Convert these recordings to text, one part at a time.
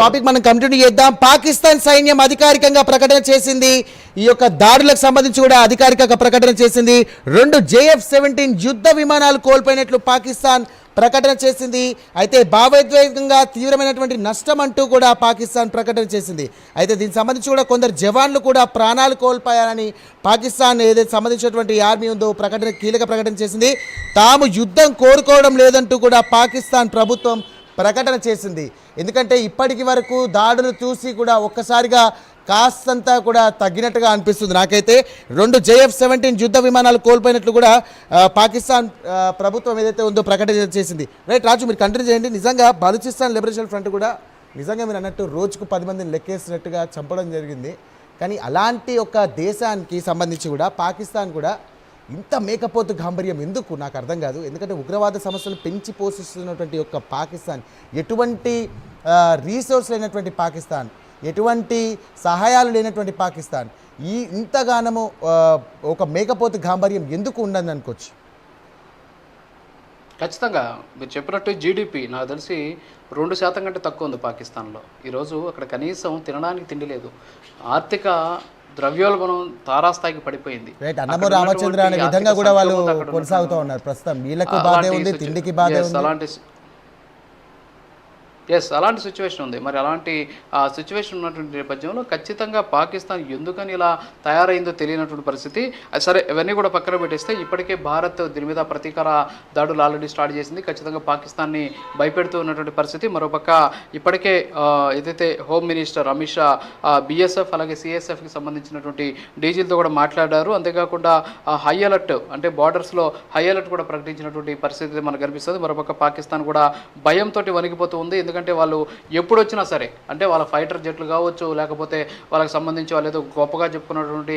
Topic మనం continue చేద్దాం. పాకిస్తాన్ సైన్యం అధికారికంగా ప్రకటన చేసింది. ఈ యొక్క దాడులకు సంబంధించి కూడా అధికారికంగా ప్రకటన చేసింది. రెండు జేఎఫ్ సెవెంటీన్ యుద్ధ విమానాలు కోల్పోయినట్లు పాకిస్తాన్ ప్రకటన చేసింది. అయితే భావోద్వేగంగా తీవ్రమైనటువంటి నష్టం అంటూ కూడా పాకిస్తాన్ ప్రకటన చేసింది. అయితే దీనికి సంబంధించి కూడా కొందరు జవాన్లు కూడా ప్రాణాలు కోల్పోయారని పాకిస్తాన్ ఏదైతే సంబంధించినటువంటి ఆర్మీ ఉందో ప్రకటన కీలక ప్రకటన చేసింది. తాము యుద్ధం కోరుకోవడం లేదంటూ కూడా పాకిస్తాన్ ప్రభుత్వం ప్రకటన చేసింది. ఎందుకంటే ఇప్పటికి వరకు దాడులు చూసి కూడా ఒక్కసారిగా కాస్తంతా కూడా తగ్గినట్టుగా అనిపిస్తుంది. నాకైతే రెండు జేఎఫ్ సెవెంటీన్ యుద్ధ విమానాలు కోల్పోయినట్లు కూడా పాకిస్తాన్ ప్రభుత్వం ఏదైతే ఉందో ప్రకటన చేసింది. రైట్ రాజు మీరు కంటిన్యూ చేయండి. నిజంగా బలూచిస్తాన్ లిబరేషన్ ఫ్రంట్ కూడా నిజంగా మీరు అన్నట్టు రోజుకు పది మందిని లెక్కేసినట్టుగా చంపడం జరిగింది. కానీ అలాంటి ఒక దేశానికి సంబంధించి కూడా పాకిస్తాన్ కూడా ఇంత మేకపోతు గాంభర్యం ఎందుకు? నాకు అర్థం కాదు. ఎందుకంటే ఉగ్రవాద సమస్యలు పెంచి పోషిస్తున్నటువంటి యొక్క పాకిస్తాన్ ఎటువంటి రీసోర్స్ లేనటువంటి పాకిస్తాన్ ఎటువంటి సహాయాలు లేనటువంటి పాకిస్తాన్ ఈ ఇంతగానము ఒక మేకపోతు గాంభర్యం ఎందుకు ఉండదని అనుకోవచ్చు? ఖచ్చితంగా మీరు చెప్పినట్టు జీడిపి నాకు తెలిసి రెండు శాతం కంటే తక్కువ ఉంది పాకిస్తాన్లో. ఈరోజు అక్కడ కనీసం తినడానికి తిండి లేదు. ఆర్థిక ద్రవ్యోల్బణం తారాస్థాయికి పడిపోయింది. రైట్ అన్నమో రామచంద్ర అనే విధంగా కూడా వాళ్ళు కొనసాగుతూ ఉన్నారు ప్రస్తుతం. వీళ్ళకు బాధే ఉంది తిండికి బాధే ఉంది. అలాంటి ఎస్ అలాంటి సిచ్యువేషన్ ఉంది. మరి అలాంటి ఆ సిచ్యువేషన్ ఉన్నటువంటి నేపథ్యంలో ఖచ్చితంగా పాకిస్తాన్ ఎందుకని ఇలా తయారైందో తెలియనటువంటి పరిస్థితి. సరే ఇవన్నీ కూడా పక్కన పెట్టేస్తే ఇప్పటికే భారత్ దీని మీద ప్రతీకార దాడులు ఆల్రెడీ స్టార్ట్ చేసింది. ఖచ్చితంగా పాకిస్తాన్ని భయపెడుతూ ఉన్నటువంటి పరిస్థితి. మరోపక్క ఇప్పటికే ఏదైతే home minister Amit Shah BSF అలాగే సిఎస్ఎఫ్కి సంబంధించినటువంటి డీజీలతో కూడా మాట్లాడారు. అంతేకాకుండా హై అలర్ట్ అంటే బార్డర్స్లో హై అలర్ట్ కూడా ప్రకటించినటువంటి పరిస్థితి మనకు కనిపిస్తుంది. మరోపక్క పాకిస్తాన్ కూడా భయంతో వణిగిపోతూ ఉంది. ఎందుకంటే వాళ్ళు ఎప్పుడు వచ్చినా సరే అంటే వాళ్ళ ఫైటర్ జెట్లు కావచ్చు లేకపోతే వాళ్ళకి సంబంధించి వాళ్ళు ఏదో గొప్పగా చెప్పుకున్నటువంటి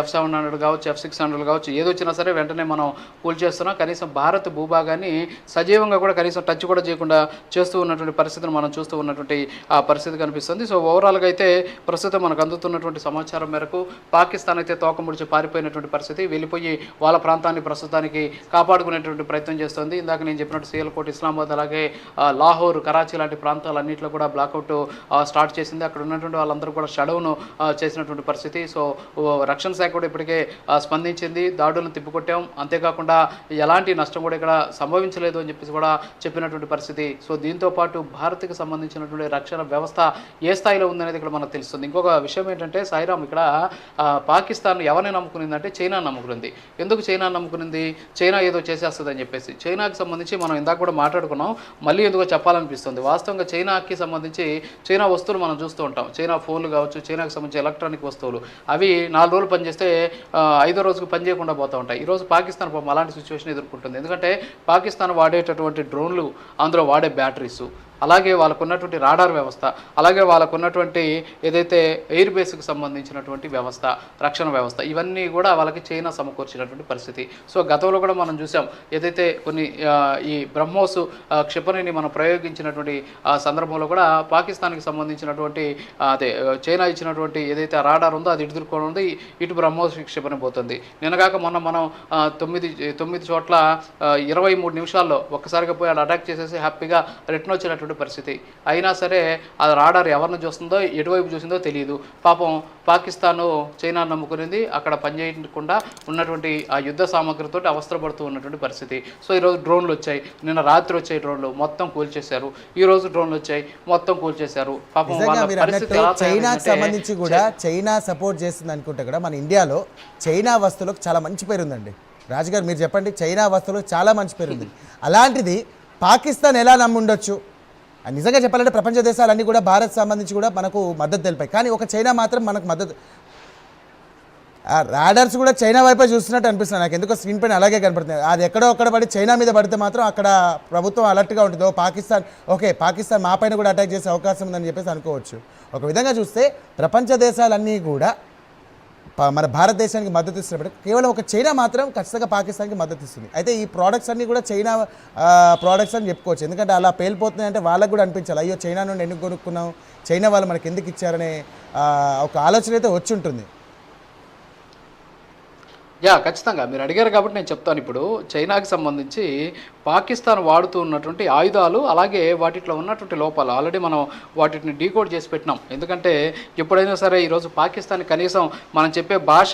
ఎఫ్ సెవెన్ హండ్రెడ్ కావచ్చు ఎఫ్ సిక్స్ హండ్రెడ్ కావచ్చు ఏది వచ్చినా సరే వెంటనే మనం కూల్చేస్తున్నాం. కనీసం భారత్ భూభాగాన్ని సజీవంగా కూడా కనీసం టచ్ కూడా చేయకుండా చేస్తూ ఉన్నటువంటి పరిస్థితిని మనం చూస్తూ ఉన్నటువంటి ఆ పరిస్థితి కనిపిస్తుంది. సో ఓవరాల్గా అయితే ప్రస్తుతం మనకు అందుతున్నటువంటి సమాచారం మేరకు పాకిస్తాన్ అయితే తోకముడిచి పారిపోయినటువంటి పరిస్థితి వెళ్ళిపోయి వాళ్ళ ప్రాంతాన్ని ప్రస్తుతానికి కాపాడుకునేటువంటి ప్రయత్నం చేస్తుంది. ఇందాక నేను చెప్పినట్టు సియల్కోట్ ఇస్లామాబాద్ అలాగే లాహోర్ కరాచీ లాంటి ప్రాంతాలన్నింటిలో కూడా బ్లాక్అవుట్ స్టార్ట్ చేసింది. అక్కడ ఉన్నటువంటి వాళ్ళందరూ కూడా షడౌను చేసినటువంటి పరిస్థితి. సో రక్షణ శాఖ కూడా ఇప్పటికే స్పందించింది. దాడులను తిప్పికొట్టాం. అంతేకాకుండా ఎలాంటి నష్టం కూడా ఇక్కడ సంభవించలేదు అని చెప్పేసి కూడా చెప్పినటువంటి పరిస్థితి. సో దీంతో పాటు భారత్కి సంబంధించినటువంటి రక్షణ వ్యవస్థ ఏ స్థాయిలో ఉందనేది ఇక్కడ మనకు తెలుస్తుంది. ఇంకొక విషయం ఏంటంటే సాయిరామ్ ఇక్కడ పాకిస్తాన్ ఎవరిని నమ్ముకునిందంటే చైనా నమ్ముకునింది ఎందుకు చైనా నమ్ముకునింది? చైనా ఏదో చేసేస్తుంది అని చెప్పేసి. చైనాకి సంబంధించి మనం ఇందాక కూడా మాట్లాడుకున్నాం. మళ్ళీ ఎందుకో చెప్పాలనిపిస్తుంది. వాస్తవంగా చైనాకి సంబంధించి చైనా వస్తువులు మనం చూస్తూ ఉంటాం. చైనా ఫోన్లు కావచ్చు చైనాకి సంబంధించి ఎలక్ట్రానిక్ వస్తువులు. అవి నాలుగు రోజులు పనిచేస్తే ఐదో రోజుకు పనిచేయకుండా పోతూ ఉంటాయి. ఈరోజు పాకిస్తాన్ పాపం అలాంటి సిచ్యువేషన్ ఎదుర్కొంటుంది. ఎందుకంటే పాకిస్తాన్ వాడేటటువంటి డ్రోన్లు అందులో వాడే బ్యాటరీస్. అలాగే వాళ్ళకు ఉన్నటువంటి రాడార్ వ్యవస్థ అలాగే వాళ్ళకు ఉన్నటువంటి ఏదైతే ఎయిర్ బేస్కి సంబంధించినటువంటి వ్యవస్థ రక్షణ వ్యవస్థ ఇవన్నీ కూడా వాళ్ళకి చైనా సమకూర్చినటువంటి పరిస్థితి. సో గతంలో కూడా మనం చూసాం ఏదైతే కొన్ని ఈ బ్రహ్మోస్ క్షిపణిని మనం ప్రయోగించినటువంటి ఆ సందర్భంలో కూడా పాకిస్తాన్కి సంబంధించినటువంటి అదే చైనా ఇచ్చినటువంటి ఏదైతే రాడార్ ఉందో అది ఇటు ఉంది ఇటు బ్రహ్మోస్ క్షిపణి పోతుంది. నిన్నగాక మొన్న మనం తొమ్మిది తొమ్మిది చోట్ల ఇరవై మూడు నిమిషాల్లో ఒక్కసారిగా పోయి అటాక్ చేసేసి హ్యాపీగా రిటర్న్ వచ్చినటువంటి పరిస్థితి. అయినా సరే ఆ రాడార్ ఎవరిని చూస్తుందో ఎటువైపు చూసిందో తెలియదు పాపం పాకిస్తాన్ చైనా నమ్ముకునేది. అక్కడ పనిచేయకుండా ఉన్నటువంటి ఆ యుద్ధ సామగ్రితో అవస్థపడుతూ ఉన్నటువంటి పరిస్థితి. సో ఈరోజు డ్రోన్లు వచ్చాయి. నిన్న రాత్రి వచ్చాయి డ్రోన్లు. మొత్తం కూల్చేశారు. ఈ రోజు డ్రోన్లు వచ్చాయి. మొత్తం కూల్చేశారు. పాపం చైనాకి సంబంధించి కూడా చైనా సపోర్ట్ చేస్తుంది అనుకుంటే కూడా మన ఇండియాలో చైనా వస్తువులకు చాలా మంచి పేరు ఉందండి. రాజుగారు మీరు చెప్పండి చైనా వస్తువులకు చాలా మంచి పేరు ఉంది. అలాంటిది పాకిస్తాన్ ఎలా నమ్ముండొచ్చు? నిజంగా చెప్పాలంటే ప్రపంచ దేశాలన్నీ కూడా భారత్ సంబంధించి కూడా మనకు మద్దతు తెలిపాయి. కానీ ఒక చైనా మాత్రం మనకు మద్దతు రాడర్స్ కూడా చైనా వైపే చూస్తున్నట్టు అనిపిస్తుంది. నాకు ఎందుకో స్క్రీన్ పైన అలాగే కనపడుతుంది. అది ఎక్కడో అక్కడ పడి చైనా మీద పడితే మాత్రం అక్కడ ప్రభుత్వం అలర్ట్గా ఉంటుంది. ఓ పాకిస్తాన్ ఓకే పాకిస్తాన్ మా పైన కూడా అటాక్ చేసే అవకాశం ఉందని చెప్పేసి అనుకోవచ్చు. ఒక విధంగా చూస్తే ప్రపంచ దేశాలన్నీ కూడా మన భారతదేశానికి మద్దతు ఇస్తున్నప్పుడు కేవలం ఒక చైనా మాత్రం ఖచ్చితంగా పాకిస్తాన్కి మద్దతు ఇస్తుంది. అయితే ఈ ప్రోడక్ట్స్ అన్నీ కూడా చైనా ప్రోడక్ట్స్ అని చెప్పుకోవచ్చు. ఎందుకంటే అలా పేలిపోతున్నాయంటే వాళ్ళకు కూడా అనిపించాలి. అయ్యో చైనా నుండి ఎందుకు కొనుక్కున్నాం చైనా వాళ్ళు మనకి ఎందుకు ఇచ్చారనే ఒక ఆలోచన అయితే వచ్చి ఉంటుంది. యా ఖచ్చితంగా. మీరు అడిగారు కాబట్టి నేను చెప్తాను. ఇప్పుడు చైనాకి సంబంధించి పాకిస్తాన్ వాడుతూ ఉన్నటువంటి ఆయుధాలు అలాగే వాటిలో ఉన్నటువంటి లోపాలు ఆల్రెడీ మనం వాటిని డీకోడ్ చేసి పెట్టినాం. ఎందుకంటే ఎప్పుడైనా సరే ఈరోజు పాకిస్తాన్ కనీసం మనం చెప్పే భాష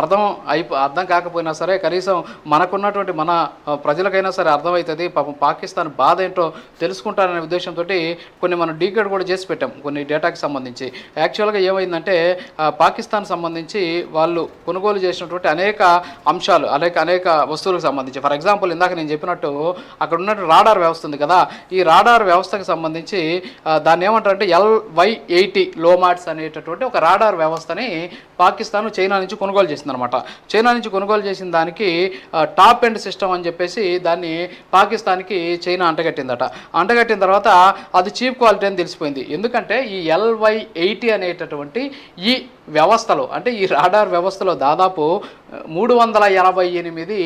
అర్థం అయిపో అర్థం కాకపోయినా సరే కనీసం మనకున్నటువంటి మన ప్రజలకైనా సరే అర్థమవుతుంది. పాపం పాకిస్తాన్ బాధ ఏంటో తెలుసుకుంటారనే ఉద్దేశంతో కొన్ని మనం డీకోడ్ కూడా చేసి పెట్టాం కొన్ని డేటాకి సంబంధించి. యాక్చువల్గా ఏమైందంటే పాకిస్తాన్ సంబంధించి వాళ్ళు కొనుగోలు చేసినటువంటి అనేక అంశాలు అనేక అనేక వస్తువులకు సంబంధించి. ఫర్ ఎగ్జాంపుల్ ఇందాక నేను చెప్పినట్టు అక్కడ ఉన్నట్టు రాడార్ వ్యవస్థ ఉంది కదా ఈ రాడార్ వ్యవస్థకు సంబంధించి దాన్ని ఏమంటారంటే ఎల్వై ఎయిటీ లోమాట్స్ అనేటటువంటి ఒక రాడార్ వ్యవస్థని పాకిస్తాన్ చైనా నుంచి కొనుగోలు చేసింది అనమాట చైనా నుంచి కొనుగోలు చేసిన దానికి టాప్ ఎండ్ సిస్టమ్ అని చెప్పేసి దాన్ని పాకిస్తాన్కి చైనా అంటగట్టిందట. అంటగట్టిన తర్వాత అది చీప్ క్వాలిటీ అని తెలిసిపోయింది. ఎందుకంటే ఈ ఎల్వై ఎయిటీ అనేటటువంటి ఈ వ్యవస్థలో అంటే ఈ రాడార్ వ్యవస్థలో దాదాపు మూడు వందల ఎనభై ఎనిమిది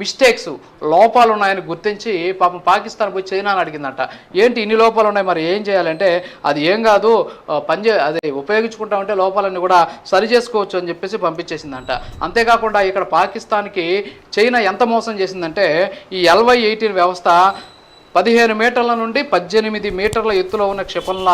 మిస్టేక్స్ లోపాలు ఉన్నాయని గుర్తించి పాపం పాకిస్తాన్ పోయి చైనాని అడిగిందంట. ఏంటి ఇన్ని లోపాలు ఉన్నాయి మరి ఏం చేయాలంటే అది ఏం కాదు పనిచే అది ఉపయోగించుకుంటా ఉంటే లోపాలన్నీ కూడా సరి చేసుకోవచ్చు అని చెప్పేసి పంపించేసిందంట. అంతేకాకుండా ఇక్కడ పాకిస్తాన్కి చైనా ఎంత మోసం చేసిందంటే ఈ ఎల్వై ఎయిటీన్ వ్యవస్థ పదిహేను మీటర్ల నుండి పద్దెనిమిది మీటర్ల ఎత్తులో ఉన్న క్షిపణుల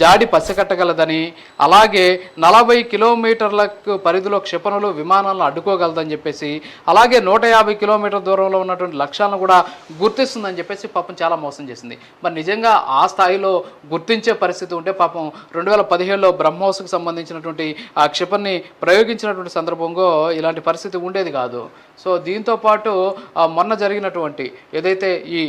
జాడి పసిగట్టగలదని అలాగే నలభై కిలోమీటర్లకు పరిధిలో క్షిపణులు విమానాలను అడ్డుకోగలదని చెప్పేసి అలాగే నూట యాభై కిలోమీటర్ల దూరంలో ఉన్నటువంటి లక్ష్యాలను కూడా గుర్తిస్తుందని చెప్పేసి పాపం చాలా మోసం చేసింది. మరి నిజంగా ఆ స్థాయిలో గుర్తించే పరిస్థితి ఉంటే పాపం రెండు వేల పదిహేడులో బ్రహ్మోస్కు సంబంధించినటువంటి ఆ క్షిపణిని ప్రయోగించినటువంటి సందర్భంలో ఇలాంటి పరిస్థితి ఉండేది కాదు. సో దీంతో పాటు మొన్న జరిగినటువంటి ఏదైతే ఈ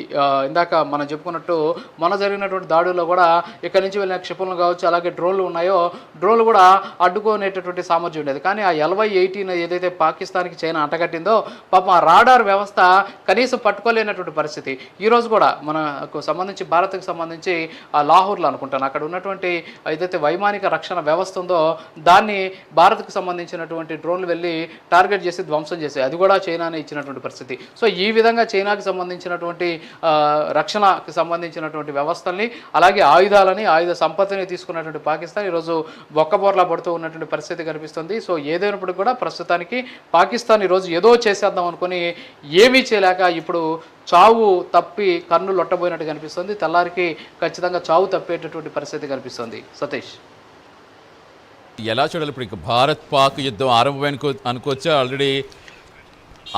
ఇందాక మనం చెప్పుకున్నట్టు మొన్న జరిగినటువంటి దాడుల్లో కూడా ఇక్కడి నుంచి వెళ్ళిన క్షిపణులు కావచ్చు అలాగే డ్రోన్లు ఉన్నాయో డ్రోన్లు కూడా అడ్డుకునేటటువంటి సామర్థ్యం ఉండేది. కానీ ఆ ఎల్వై ఎయిటీన్ ఏదైతే పాకిస్తాన్కి చైనా అంటగట్టిందో పాపం ఆ రాడార్ వ్యవస్థ కనీసం పట్టుకోలేనటువంటి పరిస్థితి. ఈ రోజు కూడా మనకు సంబంధించి భారత్కి సంబంధించి ఆ లాహోర్లో అనుకుంటాను. అక్కడ ఉన్నటువంటి ఏదైతే వైమానిక రక్షణ వ్యవస్థ ఉందో దాన్ని భారత్కు సంబంధించినటువంటి డ్రోన్లు వెళ్ళి టార్గెట్ చేసి ధ్వంసం చేసాయి అది కూడా చైనానే ఇచ్చినటువంటి పరిస్థితి. సో ఈ విధంగా చైనాకి సంబంధించినటువంటి రక్షణకి సంబంధించినటువంటి వ్యవస్థల్ని అలాగే ఆయుధాలని ఆయుధ సంపత్తిని తీసుకున్నటువంటి పాకిస్తాన్ ఈరోజు బొక్కబోర్లా పడుతూ ఉన్నటువంటి పరిస్థితి కనిపిస్తుంది. సో ఏదైనప్పుడు కూడా ప్రస్తుతానికి పాకిస్తాన్ ఈరోజు ఏదో చేసేద్దాం అనుకుని ఏమీ చేయలేక ఇప్పుడు చావు తప్పి కన్ను లొట్టబోయినట్టు కనిపిస్తుంది. తెల్లారికి ఖచ్చితంగా చావు తప్పేటటువంటి పరిస్థితి కనిపిస్తుంది. సతీష్. ఎలా చూడాలి ఇప్పుడు? భారత్ పాక్ యుద్ధం ఆరంభమైన అనుకోవచ్చా? ఆల్రెడీ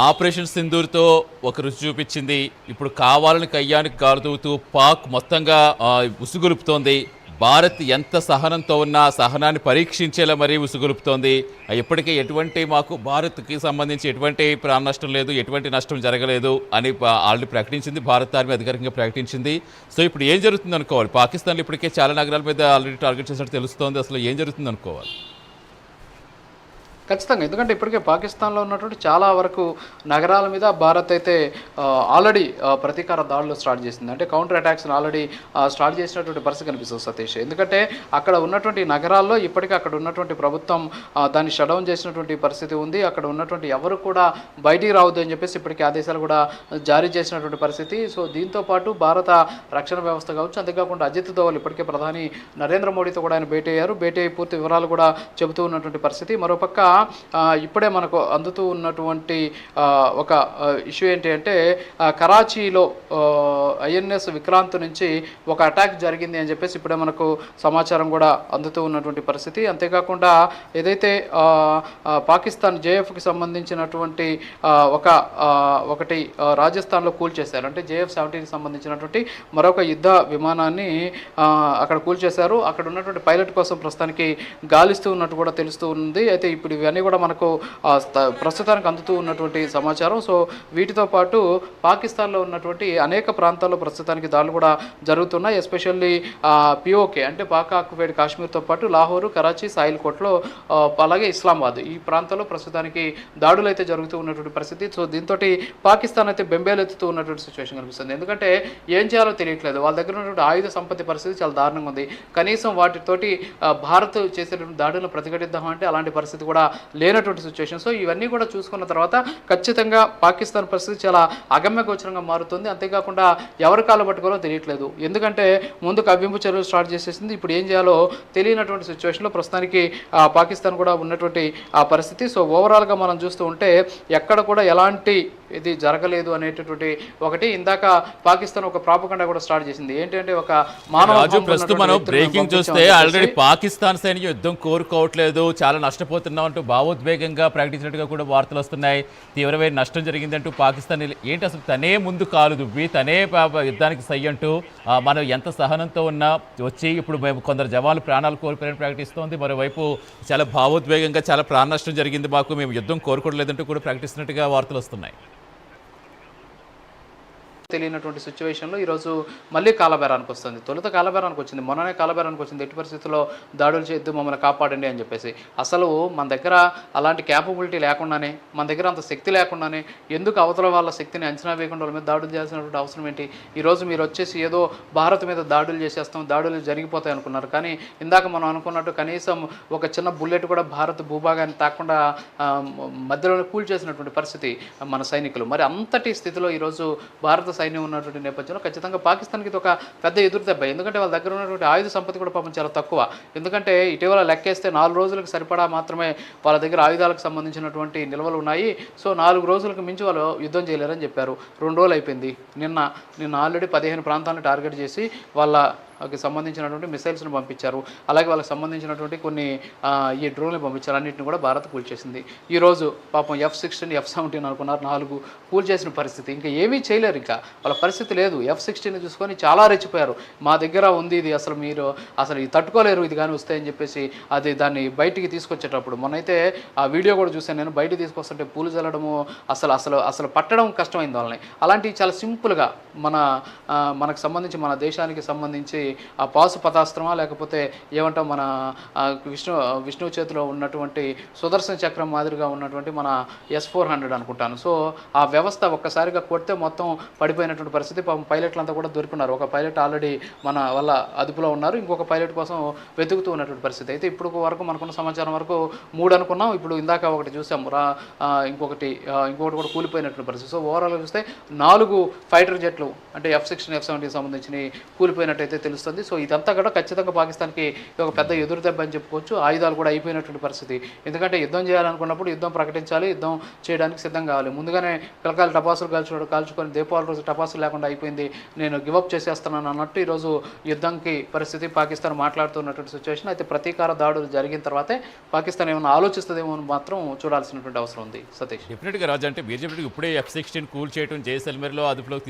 ఆపరేషన్ సింధూర్తో ఒక రుచి చూపించింది. ఇప్పుడు కావాలని కయ్యానికి కాలుతూతూ పాక్ మొత్తంగా ఉసుగులుపుతోంది ఉసుగొలుపుతోంది. భారత్ ఎంత సహనంతో ఉన్నా సహనాన్ని పరీక్షించేలా మరీ ఉసుగొలుపుతోంది. ఇప్పటికే ఎటువంటి మాకు భారత్కి సంబంధించి ఎటువంటి ప్రాణ నష్టం లేదు ఎటువంటి నష్టం జరగలేదు అని ఆల్రెడీ ప్రకటించింది. భారత్ ఆర్మీ అధికారికంగా ప్రకటించింది. సో ఇప్పుడు ఏం జరుగుతుంది అనుకోవాలి పాకిస్తాన్లో ఇప్పటికే చాలా నగరాల మీద ఆల్రెడీ టార్గెట్ చేసినట్టు తెలుస్తోంది. అసలు ఏం జరుగుతుంది అనుకోవాలి ఖచ్చితంగా. ఎందుకంటే ఇప్పటికే పాకిస్తాన్లో ఉన్నటువంటి చాలా వరకు నగరాల మీద భారత్ అయితే ఆల్రెడీ ప్రతీకార దాడులు స్టార్ట్ చేసింది. అంటే కౌంటర్ అటాక్స్ని ఆల్రెడీ స్టార్ట్ చేసినటువంటి పరిస్థితి కనిపిస్తుంది సతీష్. ఎందుకంటే అక్కడ ఉన్నటువంటి నగరాల్లో ఇప్పటికే అక్కడ ఉన్నటువంటి ప్రభుత్వం దాన్ని షడౌన్ చేసినటువంటి పరిస్థితి ఉంది. అక్కడ ఉన్నటువంటి ఎవరు కూడా బయటికి రావద్దు అని చెప్పేసి ఇప్పటికే ఆదేశాలు కూడా జారీ చేసినటువంటి పరిస్థితి. సో దీంతో పాటు భారత రక్షణ వ్యవస్థ కావచ్చు అంతేకాకుండా అజిత్ దోవల్ ఇప్పటికే ప్రధాని నరేంద్ర మోడీతో కూడా ఆయన భేటీ అయ్యారు. భేటీ పూర్తి వివరాలు కూడా చెబుతూ ఉన్నటువంటి పరిస్థితి. మరోపక్క ఇప్పుడే మనకు అందుతూ ఉన్నటువంటి ఒక ఇష్యూ ఏంటి అంటే కరాచీలో ఐఎన్ఎస్ విక్రాంత్ నుంచి ఒక అటాక్ జరిగింది అని చెప్పేసి ఇప్పుడే మనకు సమాచారం కూడా అందుతూ ఉన్నటువంటి పరిస్థితి. అంతేకాకుండా ఏదైతే పాకిస్తాన్ జేఎఫ్కి సంబంధించినటువంటి ఒక ఒకటి రాజస్థాన్లో కూల్చేశారు. అంటే జేఎఫ్ సెవెంటీన్కి సంబంధించినటువంటి మరొక యుద్ధ విమానాన్ని అక్కడ కూల్చేశారు. అక్కడ ఉన్నటువంటి పైలట్ కోసం ప్రస్తుతానికి గాలిస్తూ ఉన్నట్టు కూడా తెలుస్తూ ఉంది. అయితే ఇప్పుడు ఇవన్నీ కూడా మనకు ప్రస్తుతానికి అందుతూ ఉన్నటువంటి సమాచారం. సో వీటితో పాటు పాకిస్తాన్లో ఉన్నటువంటి అనేక ప్రాంతాల్లో ప్రస్తుతానికి దాడులు కూడా జరుగుతున్నాయి. ఎస్పెషల్లీ పిఓకే అంటే పాక్ ఆక్యుపైడ్ కాశ్మీర్తో పాటు లాహోరు కరాచీ సాయిల్ కోట్లో అలాగే ఇస్లామాబాద్ ఈ ప్రాంతాల్లో ప్రస్తుతానికి దాడులు అయితే జరుగుతూ ఉన్నటువంటి పరిస్థితి. సో దీంతో పాకిస్తాన్ అయితే బెంబేలెత్తుతూ ఉన్నటువంటి సిచ్యువేషన్ కనిపిస్తుంది. ఎందుకంటే ఏం చేయాలో తెలియట్లేదు. వాళ్ళ దగ్గర ఉన్నటువంటి ఆయుధ సంపత్తి పరిస్థితి చాలా దారుణంగా ఉంది. కనీసం వాటితోటి భారత్ చేసేటువంటి దాడులను ప్రతిఘటిద్దామంటే అలాంటి పరిస్థితి కూడా లేనటువంటి సిచ్యువేషన్ సో ఇవన్నీ కూడా చూసుకున్న తర్వాత ఖచ్చితంగా పాకిస్తాన్ పరిస్థితి చాలా అగమ్యగోచరంగా మారుతుంది. అంతేకాకుండా ఎవరి కాలు పట్టుకోవాలో తెలియట్లేదు. ఎందుకంటే ముందు కవ్వింపు చర్యలు స్టార్ట్ చేసేసింది. ఇప్పుడు ఏం చేయాలో తెలియనటువంటి సిచ్యువేషన్లో ప్రస్తుతానికి ఆ, పాకిస్తాన్ కూడా ఉన్నటువంటి ఆ పరిస్థితి. సో ఓవరాల్గా మనం చూస్తూ ఉంటే ఎక్కడ కూడా ఎలాంటి ఇది జరగలేదు అనేటటువంటి ఒకటి. ఇందాక పాకిస్తాన్ ఒక ప్రాపకండా కూడా స్టార్ట్ చేసింది. ఏంటంటే ఒక మానవ ప్రస్తుతం మనం బ్రేకింగ్ చూస్తే ఆల్రెడీ పాకిస్తాన్ సైన్యం యుద్ధం కోరుకోవట్లేదు. చాలా నష్టపోతున్నాం అంటూ భావోద్వేగంగా ప్రకటించినట్టుగా కూడా వార్తలు వస్తున్నాయి. తీవ్రమైన నష్టం జరిగిందంటూ పాకిస్తాన్ ఏంటి అసలు తనే ముందు కాలు దువ్వి తనే యుద్ధానికి సై అంటూ మనం ఎంత సహనంతో ఉన్నా వచ్చి ఇప్పుడు మేము కొందరు జవాన్లు ప్రాణాలు కోల్పోయారని ప్రకటిస్తోంది. మరోవైపు చాలా భావోద్వేగంగా చాలా ప్రాణ నష్టం జరిగింది మాకు. మేము యుద్ధం కోరుకోవట్లేదంటూ కూడా ప్రకటిస్తున్నట్టుగా వార్తలు వస్తున్నాయి. తెలియనటువంటి సిచ్యువేషన్లో ఈరోజు మళ్ళీ కాలబేరానికి వస్తుంది. తొలుత కాలబేరానికి వచ్చింది. మొన్ననే కాలబేరానికి వచ్చింది. ఎట్టి పరిస్థితుల్లో దాడులు చేద్దు మమ్మల్ని కాపాడండి అని చెప్పేసి. అసలు మన దగ్గర అలాంటి క్యాపబిలిటీ లేకుండానే మన దగ్గర అంత శక్తి లేకుండానే ఎందుకు అవతల వాళ్ళ శక్తిని అంచనా వేయకుండా వాళ్ళ మీద దాడులు చేయాల్సినటువంటి అవసరం ఏంటి? ఈరోజు మీరు వచ్చేసి ఏదో భారత్ మీద దాడులు చేసేస్తాం దాడులు జరిగిపోతాయి అనుకున్నారు. కానీ ఇందాక మనం అనుకున్నట్టు కనీసం ఒక చిన్న బుల్లెట్ కూడా భారత్ భూభాగాన్ని తాకుండా మధ్యలో కూల్ చేసినటువంటి పరిస్థితి మన సైనికులు. మరి అంతటి స్థితిలో ఈరోజు భారత సైన్యం ఉన్నటువంటి నేపథ్యంలో ఖచ్చితంగా పాకిస్తాన్కి ఇది ఒక పెద్ద ఎదురు దెబ్బ. ఎందుకంటే వాళ్ళ దగ్గర ఉన్నటువంటి ఆయుధ సంపత్తి కూడా పాపం చాలా తక్కువ. ఎందుకంటే ఇటీవల లెక్కేస్తే నాలుగు రోజులకు సరిపడా మాత్రమే వాళ్ళ దగ్గర ఆయుధాలకు సంబంధించినటువంటి నిల్వలు ఉన్నాయి. సో నాలుగు రోజులకు మించి వాళ్ళు యుద్ధం చేయలేరని చెప్పారు. రెండు రోజులు అయిపోయింది. నిన్న నిన్న ఆల్రెడీ పదిహేను ప్రాంతాలను టార్గెట్ చేసి వాళ్ళ సంబంధించినటువంటి మిసైల్స్ను పంపించారు. అలాగే వాళ్ళకి సంబంధించినటువంటి కొన్ని ఈ డ్రోన్లు పంపించారు. అన్నింటిని కూడా భారత్ కూల్చేసింది ఈరోజు పాపం ఎఫ్ సిక్స్టీన్ ఎఫ్ సెవెంటీన్ అనుకున్నారు. నాలుగు కూల్చేసిన పరిస్థితి. ఇంకా ఏమీ చేయలేరు ఇంకా. వాళ్ళ పరిస్థితి లేదు. ఎఫ్ సిక్స్టీన్ చూసుకొని చాలా రెచ్చిపోయారు. మా దగ్గర ఉంది ఇది అసలు మీరు అసలు ఇది తట్టుకోలేరు. ఇది కానీ వస్తాయని చెప్పేసి అది దాన్ని బయటికి తీసుకొచ్చేటప్పుడు మొన్నైతే ఆ వీడియో కూడా చూశాను నేను. బయటికి తీసుకొస్తుంటే పూలు చల్లడము అసలు అసలు అసలు పట్టడం కష్టమైంది వాళ్ళని. అలాంటివి చాలా సింపుల్గా మన మనకు సంబంధించి మన దేశానికి సంబంధించి ఆ పాసు పదాస్త్రమా లేకపోతే ఏమంటాం మన విష్ణు విష్ణు విష్ణువు చేతిలో ఉన్నటువంటి సుదర్శన చక్రం మాదిరిగా ఉన్నటువంటి మన ఎస్ ఫోర్ హండ్రెడ్ అనుకుంటాను. సో ఆ వ్యవస్థ ఒక్కసారిగా కొడితే మొత్తం పడిపోయినటువంటి పరిస్థితి పాపం పైలట్లంతా కూడా దొరికినారు. ఒక పైలట్ ఆల్రెడీ మన వల్ల అదుపులో ఉన్నారు. ఇంకొక పైలట్ కోసం వెతుకుతూ ఉన్నటువంటి పరిస్థితి. అయితే ఇప్పుడు వరకు మనకున్న సమాచారం వరకు మూడు అనుకున్నాం. ఇప్పుడు ఇందాక ఒకటి చూసాం. రా ఇంకొకటి ఇంకొకటి కూడా కూలిపోయినటువంటి పరిస్థితి. సో ఓవరాల్గా చూస్తే నాలుగు ఫైటర్ జెట్లు అంటే ఎఫ్ సిక్స్టీన్ ఎఫ్ సెవెంటీన్ సంబంధించి కూలిపోయినట్టయితే తెలుసు తెలుస్తుంది. సో ఇదంతా కూడా ఖచ్చితంగా పాకిస్తాన్కి ఒక పెద్ద ఎదురు దెబ్బ అని చెప్పుకోవచ్చు. ఆయుధాలు కూడా అయిపోయినటువంటి పరిస్థితి. ఎందుకంటే యుద్ధం చేయాలనుకున్నప్పుడు యుద్ధం ప్రకటించాలి యుద్ధం చేయడానికి సిద్ధం కావాలి. ముందుగానే పిల్లకాయలు టపాసులు కాల్చుకోవడం కాల్చుకొని దీపావళి రోజు టపాసులు లేకుండా అయిపోయింది. నేను గివప్ చేసేస్తున్నాను అన్నట్టు ఈరోజు యుద్ధంకి పరిస్థితి పాకిస్తాన్ మాట్లాడుతున్నటువంటి సిచ్యువేషన్. అయితే ప్రతీకార దాడులు జరిగిన తర్వాతే పాకిస్తాన్ ఏమైనా ఆలోచిస్తుందేమో అని మాత్రం చూడాల్సినటువంటి అవసరం ఉంది. సతీష్. డెఫినెట్గా రాజు అంటే మీరు చెప్పినట్టు ఇప్పుడే ఎఫ్ సిక్స్టీన్ కూల్ చేయడం జైసల్మేర్లో అదుపులోకి